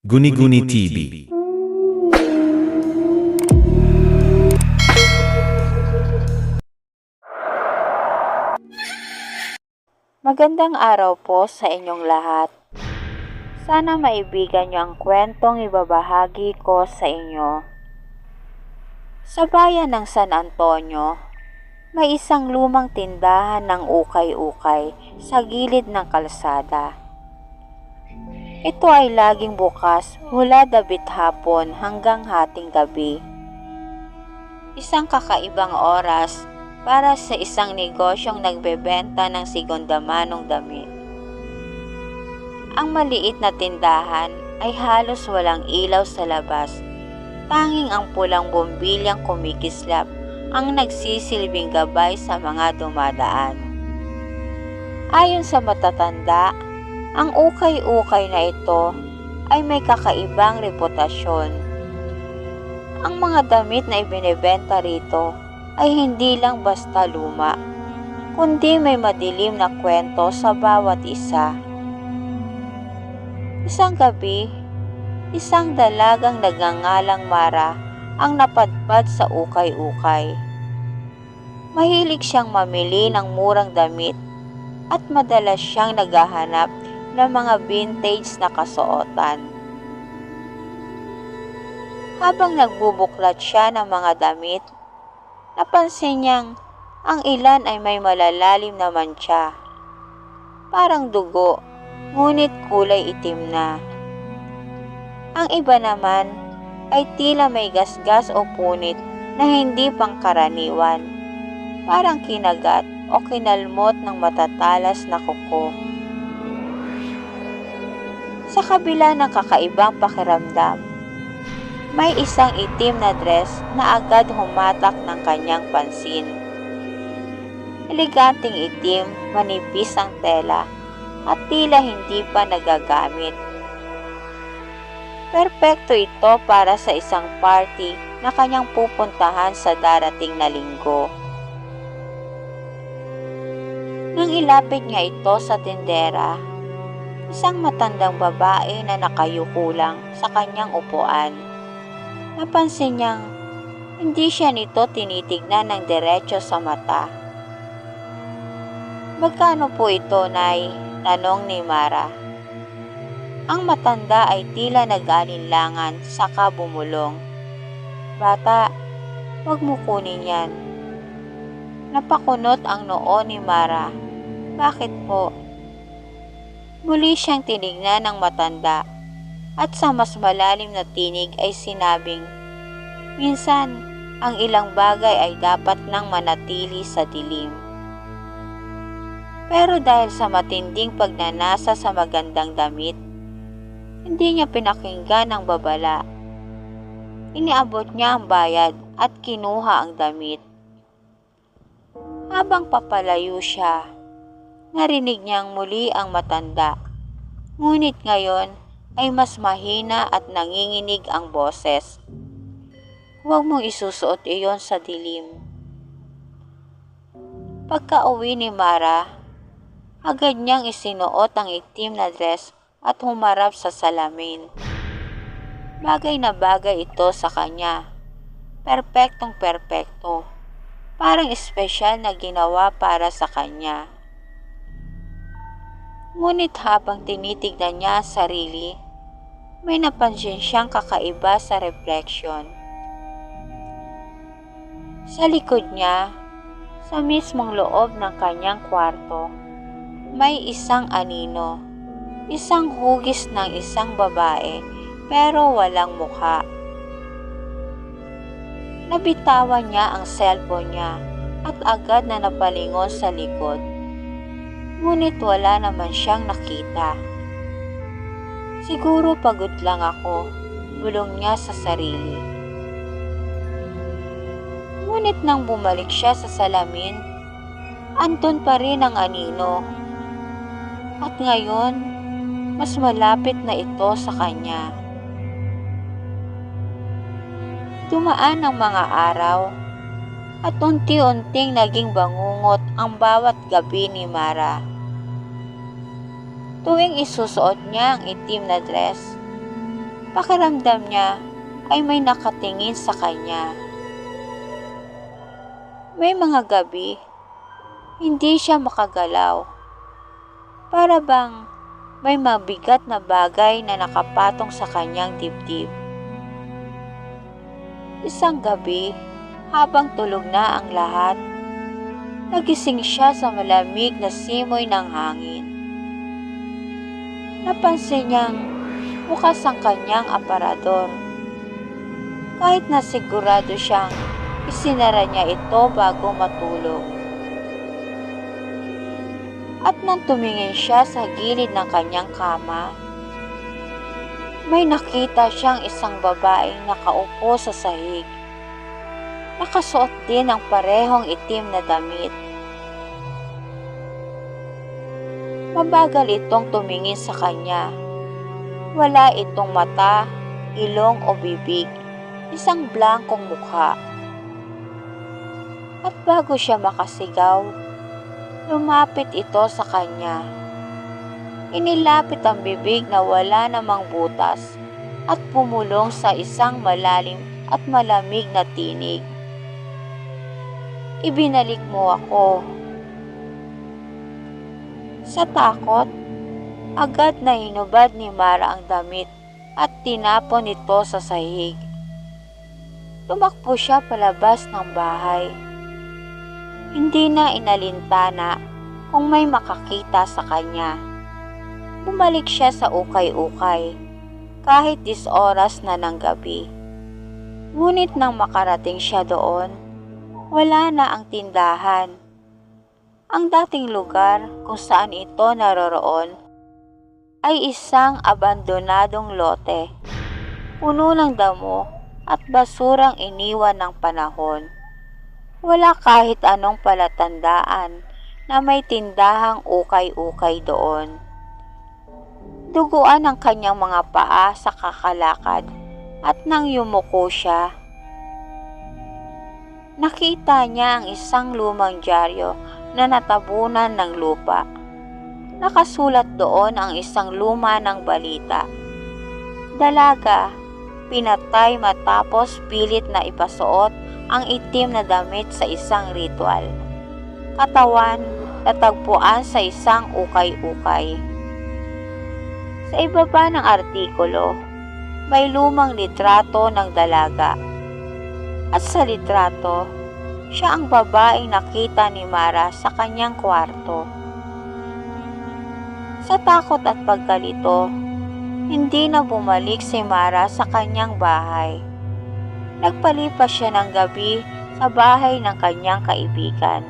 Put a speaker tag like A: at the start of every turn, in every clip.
A: Guni-Guni TV.
B: Magandang araw po sa inyong lahat. Sana maibigan niyo ang kwentong ibabahagi ko sa inyo. Sa bayan ng San Antonio, may isang lumang tindahan ng ukay-ukay sa gilid ng kalsada. Ito ay laging bukas mula dabit hapon hanggang hating gabi. Isang kakaibang oras para sa isang negosyong nagbebenta ng segundamanong damit. Ang maliit na tindahan ay halos walang ilaw sa labas. Tanging ang pulang bombilyang kumikislap ang nagsisilbing gabay sa mga dumadaan. Ayon sa matatanda, ang ukay-ukay na ito ay may kakaibang reputasyon. Ang mga damit na ibinebenta rito ay hindi lang basta luma, kundi may madilim na kwento sa bawat isa. Isang gabi, isang dalagang nagangalang Mara ang napadpad sa ukay-ukay. Mahilig siyang mamili ng murang damit at madalas siyang naghahanap ng mga vintage na kasuotan. Habang nagbubuklat siya ng mga damit, napansin niyang ang ilan ay may malalalim na mantsa. Parang dugo, ngunit kulay itim na. Ang iba naman ay tila may gasgas o punit na hindi pangkaraniwan. Parang kinagat o kinalmot ng matatalas na kuko. Sa kabila ng kakaibang pakiramdam, may isang itim na dress na agad humatak ng kanyang pansin. Eleganting itim, manipis ang tela at tila hindi pa nagagamit. Perpekto ito para sa isang party na kanyang pupuntahan sa darating na linggo. Nang ilapit niya ito sa tindera, isang matandang babae na nakayuko lang sa kanyang upuan. Napansin niyang hindi siya nito tinitignan ng diretso sa mata. Magkano po ito, Nay? Tanong ni Mara. Ang matanda ay tila nag-alinlangan saka bumulong. Bata, wag mo kunin yan. Napakunot ang noo ni Mara. Bakit po? Muli siyang tinignan ng matanda at sa mas malalim na tinig ay sinabing, Minsan, ang ilang bagay ay dapat nang manatili sa dilim. Pero dahil sa matinding pagnanasa sa magandang damit, hindi niya pinakinggan ang babala. Iniabot niya ang bayad at kinuha ang damit. Habang papalayo siya, narinig niyang muli ang matanda. Ngunit ngayon ay mas mahina at nanginginig ang boses. Huwag mong isusuot iyon sa dilim. Pagka-uwi ni Mara, agad niyang isinuot ang itim na dress at humarap sa salamin. Bagay na bagay ito sa kanya. Perpektong perpekto. Parang espesyal na ginawa para sa kanya. Ngunit habang tinitignan niya ang sarili, may napansin siyang kakaiba sa reflection. Sa likod niya, sa mismong loob ng kanyang kwarto, may isang anino, isang hugis ng isang babae pero walang mukha. Nabitawan niya ang cellphone niya at agad na napalingon sa likod. Ngunit wala naman siyang nakita. Siguro pagod lang ako, bulong niya sa sarili. Ngunit nang bumalik siya sa salamin, andun pa rin ang anino. At ngayon, mas malapit na ito sa kanya. Dumaan ang mga araw at unti-unting naging bangungot ang bawat gabi ni Mara. Tuwing isusuot niya ang itim na dress, Pakiramdam niya ay may nakatingin sa kanya. May mga gabi, hindi siya makagalaw. Para bang may mabigat na bagay na nakapatong sa kanyang dibdib. Isang gabi, habang tulog na ang lahat, nagising siya sa malamig na simoy ng hangin. Napansin niyang bukas ang kanyang aparador. Kahit na sigurado siyang isinara niya ito bago matulog. At nang tumingin siya sa gilid ng kanyang kama, may nakita siyang isang babaeng nakaupo sa sahig. Nakasuot din ng parehong itim na damit. Mabagal itong tumingin sa kanya. Wala itong mata, ilong o bibig. Isang blankong mukha. At bago siya makasigaw, lumapit ito sa kanya. Inilapit ang bibig na wala namang butas at pumulong sa isang malalim at malamig na tinig. Ibinalik mo ako. Sa takot, agad na hinubad ni Mara ang damit at tinapon ito sa sahig. Tumakbo siya palabas ng bahay. Hindi na inalintana kung may makakita sa kanya. Bumalik siya sa ukay-ukay kahit dis oras na ng gabi. Ngunit nang makarating siya doon, wala na ang tindahan. Ang dating lugar kung saan ito naroroon ay isang abandonadong lote, puno ng damo at basurang iniwan ng panahon. Wala kahit anong palatandaan na may tindahang ukay-ukay doon. Duguan ang kanyang mga paa sa kakalakad at nang yumuko siya, nakita niya ang isang lumang dyaryo na natabunan ng lupa. Nakasulat doon ang isang luma ng balita. Dalaga, pinatay matapos pilit na ipasuot ang itim na damit sa isang ritual. Katawan, natagpuan sa isang ukay-ukay. Sa ibaba ng artikulo, may lumang litrato ng dalaga. At sa litrato, siya ang babaeng nakita ni Mara sa kanyang kwarto. Sa takot at pagkalito, hindi na bumalik si Mara sa kanyang bahay. Nagpalipas siya ng gabi sa bahay ng kanyang kaibigan.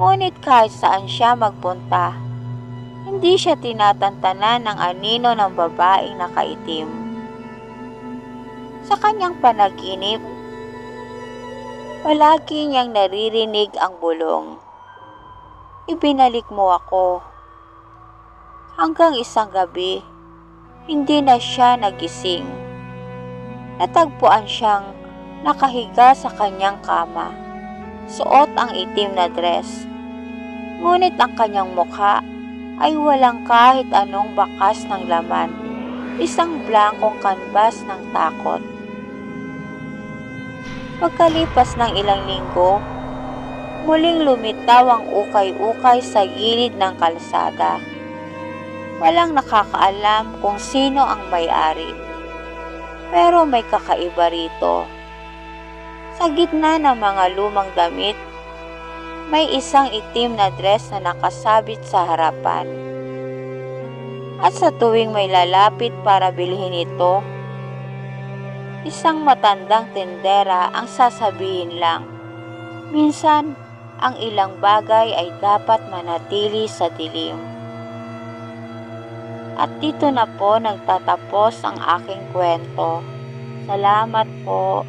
B: Ngunit kahit saan siya magpunta, hindi siya tinatantanan ng anino ng babaeng nakaitim. Sa kanyang panaginip, palagi niyang naririnig ang bulong. Ibinalik mo ako. Hanggang isang gabi, hindi na siya nagising. Natagpuan siyang nakahiga sa kanyang kama. Suot ang itim na dress. Ngunit ang kanyang mukha ay walang kahit anong bakas ng laman. Isang blankong kanbas ng takot. Pagkalipas ng ilang linggo, muling lumitaw ang ukay-ukay sa gilid ng kalsada. Walang nakakaalam kung sino ang may-ari. Pero may kakaiba rito. Sa gitna ng mga lumang damit, may isang itim na dress na nakasabit sa harapan. At sa tuwing may lalapit para bilhin ito, isang matandang tendera ang sasabihin lang. Minsan, ang ilang bagay ay dapat manatili sa dilim. At dito na po nagtatapos ang aking kwento. Salamat po.